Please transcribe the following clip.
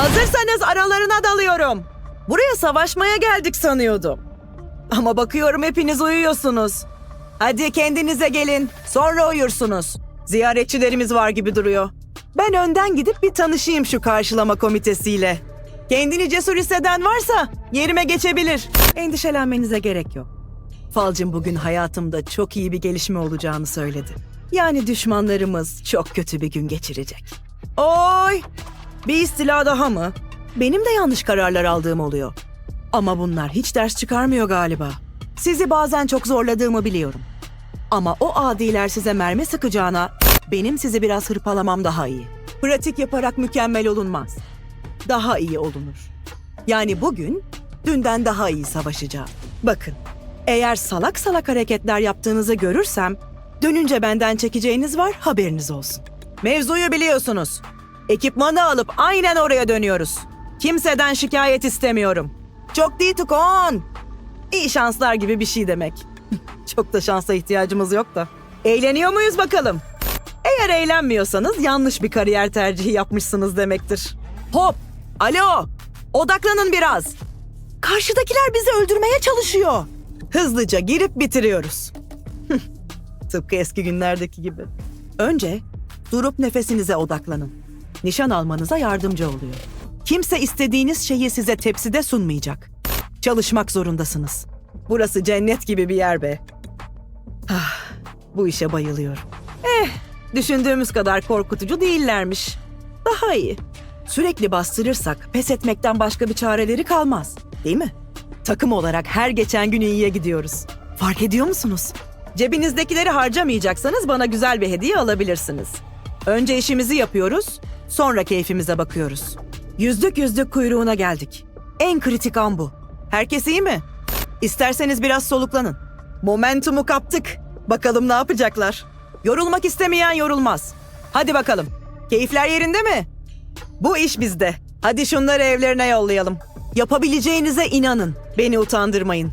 Hazırsanız aralarına dalıyorum. Buraya savaşmaya geldik sanıyordum. Ama bakıyorum hepiniz uyuyorsunuz. Hadi kendinize gelin. Sonra uyursunuz. Ziyaretçilerimiz var gibi duruyor. Ben önden gidip bir tanışayım şu karşılama komitesiyle. Kendini cesur hisseden varsa yerime geçebilir. Endişelenmenize gerek yok. Falcım bugün hayatımda çok iyi bir gelişme olacağını söyledi. Yani düşmanlarımız çok kötü bir gün geçirecek. Oy! Bir istila daha mı? Benim de yanlış kararlar aldığım oluyor. Ama bunlar hiç ders çıkarmıyor galiba. Sizi bazen çok zorladığımı biliyorum. Ama o adiler size mermi sıkacağına benim sizi biraz hırpalamam daha iyi. Pratik yaparak mükemmel olunmaz. Daha iyi olunur. Yani bugün dünden daha iyi savaşacağım. Bakın, eğer salak salak hareketler yaptığınızı görürsem dönünce benden çekeceğiniz var haberiniz olsun. Mevzuyu biliyorsunuz. Ekipmanı alıp aynen oraya dönüyoruz. Kimseden şikayet istemiyorum. Çok değil Tukon. İyi şanslar gibi bir şey demek. Çok da şansa ihtiyacımız yok da. Eğleniyor muyuz bakalım? Eğer eğlenmiyorsanız yanlış bir kariyer tercihi yapmışsınız demektir. Hop! Alo! Odaklanın biraz. Karşıdakiler bizi öldürmeye çalışıyor. Hızlıca girip bitiriyoruz. Tıpkı eski günlerdeki gibi. Önce durup nefesinize odaklanın. Nişan almanıza yardımcı oluyor. Kimse istediğiniz şeyi size tepside sunmayacak. Çalışmak zorundasınız. Burası cennet gibi bir yer be. Ah, bu işe bayılıyorum. Eh, düşündüğümüz kadar korkutucu değillermiş. Daha iyi. Sürekli bastırırsak pes etmekten başka bir çareleri kalmaz. Değil mi? Takım olarak her geçen gün iyiye gidiyoruz. Fark ediyor musunuz? Cebinizdekileri harcamayacaksanız bana güzel bir hediye alabilirsiniz. Önce işimizi yapıyoruz, sonra keyfimize bakıyoruz. Yüzlük yüzlük kuyruğuna geldik. En kritik an bu. Herkes iyi mi? İsterseniz biraz soluklanın. Momentumu kaptık. Bakalım ne yapacaklar? Yorulmak istemeyen yorulmaz. Hadi bakalım. Keyifler yerinde mi? Bu iş bizde. Hadi şunları evlerine yollayalım. Yapabileceğinize inanın. Beni utandırmayın.